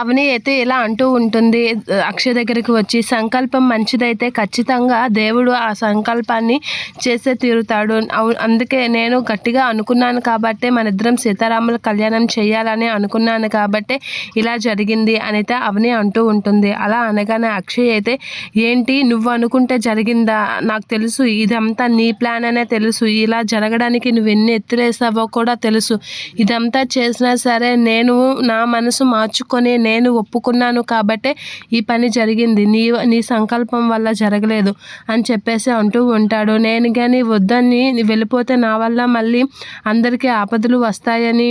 అవని అయితే ఇలా అంటూ ఉంటుంది. అక్షయ్ దగ్గరికి వచ్చి సంకల్పం మంచిదైతే ఖచ్చితంగా దేవుడు ఆ సంకల్పాన్ని చేసే తీరుతాడు. అందుకే నేను గట్టిగా అనుకున్నాను కాబట్టే మన ఇద్దరం సీతారాముల కళ్యాణం చేయాలని అనుకున్నాను కాబట్టే ఇలా జరిగింది అయితే అవని అంటూ ఉంటుంది. అలా అనగానే అక్షయ్ అయితే ఏంటి? నువ్వు అనుకుంటే జరిగిందా? నాకు తెలుసు ఇదంతా నీ ప్లాన్ అనే తెలుసు. ఇలా జరగడానికి నువ్వు ఎన్ని ఎత్తులేసావో కూడా తెలుసు. ఇదంతా చేసినా సరే నేను నా మనసు మార్చుకొని నేను ఒప్పుకున్నాను కాబట్టే ఈ పని జరిగింది. నీ నీ సంకల్పం వల్ల జరగలేదు అని చెప్పేసి అంటూ ఉంటాడు. నేను కానీ వద్దని వెళ్ళిపోతే నా వల్ల మళ్ళీ అందరికీ ఆపదలు వస్తాయని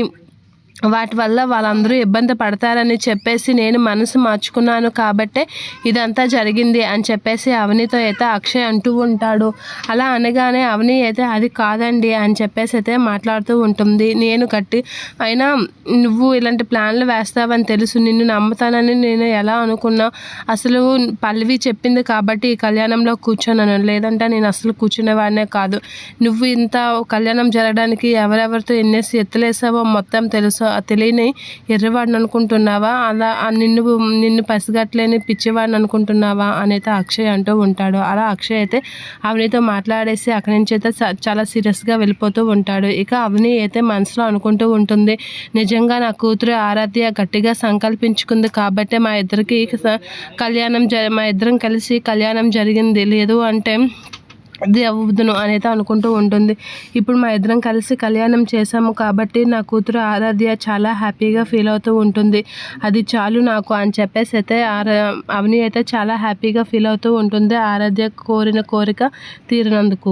వాటి వల్ల వాళ్ళందరూ ఇబ్బంది పడతారని చెప్పేసి నేను మనసు మార్చుకున్నాను కాబట్టే ఇదంతా జరిగింది అని చెప్పేసి అవనితో అయితే అక్షయ్ అంటూ ఉంటాడు. అలా అనగానే అవని అయితే అది కాదండి అని చెప్పేసి అయితే మాట్లాడుతూ ఉంటుంది. నేను కట్టి అయినా నువ్వు ఇలాంటి ప్లాన్లు వేస్తావని తెలుసు. నిన్ను నమ్ముతానని నేను ఎలా అనుకున్నా? అసలు పల్లవి చెప్పింది కాబట్టి ఈ కళ్యాణంలో కూర్చున్నాను లేదంటే నేను అసలు కూర్చునేవాడినే కాదు. నువ్వు ఇంత కళ్యాణం జరగడానికి ఎవరెవరితో ఎన్నేసి ఎత్తులేసావో మొత్తం తెలుసు. తెలియని ఎర్రవాడిని అనుకుంటున్నావా? అలా నిన్ను నిన్ను పసిగట్టలేని పిచ్చివాడిని అనుకుంటున్నావా? అనైతే అక్షయ్ అంటూ ఉంటాడు. అలా అక్షయ్ అయితే అవనితో మాట్లాడేసి అక్కడి నుంచి అయితే చాలా సీరియస్గా వెళ్ళిపోతూ ఉంటాడు. ఇక అవని అయితే మనసులో అనుకుంటూ ఉంటుంది. నిజంగా నా కూతురు ఆరాధ్య గట్టిగా సంకల్పించుకుంది కాబట్టి మా ఇద్దరికి కళ్యాణం జ మా ఇద్దరం కలిసి కళ్యాణం జరిగింది. లేదు అంటే అది అనేది అనుకుంటూ ఉంటుంది. ఇప్పుడు మా ఇద్దరం కలిసి కళ్యాణం చేశాము కాబట్టి నా కూతురు ఆరాధ్య చాలా హ్యాపీగా ఫీల్ అవుతూ ఉంటుంది. అది చాలు నాకు అని చెప్పేసి అయితే ఆరా అవని అయితే చాలా హ్యాపీగా ఫీల్ అవుతూ ఉంటుంది. ఆరాధ్య కోరిన కోరిక తీరినందుకు.